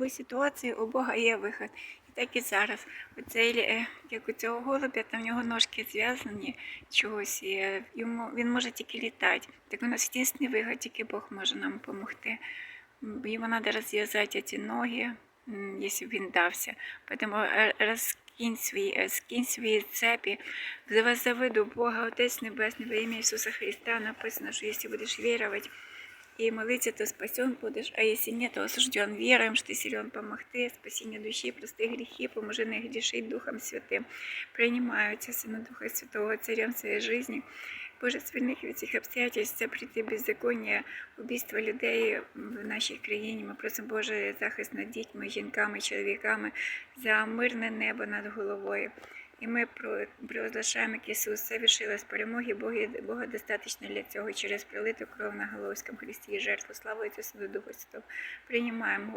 будь-якій ситуації у Бога є вихід. І так і зараз. Оцей, е, як у цього голубя, там в нього ножки зв'язані чогось, і е, йому, він може тільки літати. Так у нас єдиний вихід, тільки Бог може нам допомогти. Йому треба розв'язати ці ноги, якщо б він дався. Тому е, розкинь свої, скинь свої цепі, завиду Бога, Отець Небесний, во ім'я Ісуса Христа написано, що якщо будеш вірувати, и молиться, то спасен будешь, а если нет, то осужден. Веруем, что ты силен помогти, спасение души, прости грехи, поможи не грешить Духом Святым. Принимаются Сына Духа Святого Царем своей жизни. Боже, звільних від цих обстоятельств, це прийти беззаконня, убійства людей в нашій країні. Ми просимо Боже захист над дітьми, жінками, чоловіками за мирне небо над головою. І ми про- як Ісус совершилась перемоги, Бога достатньо для цього через пролиту кров на Головському Христі і жертву. Слава Ісусу Духу Святому. Приймаємо,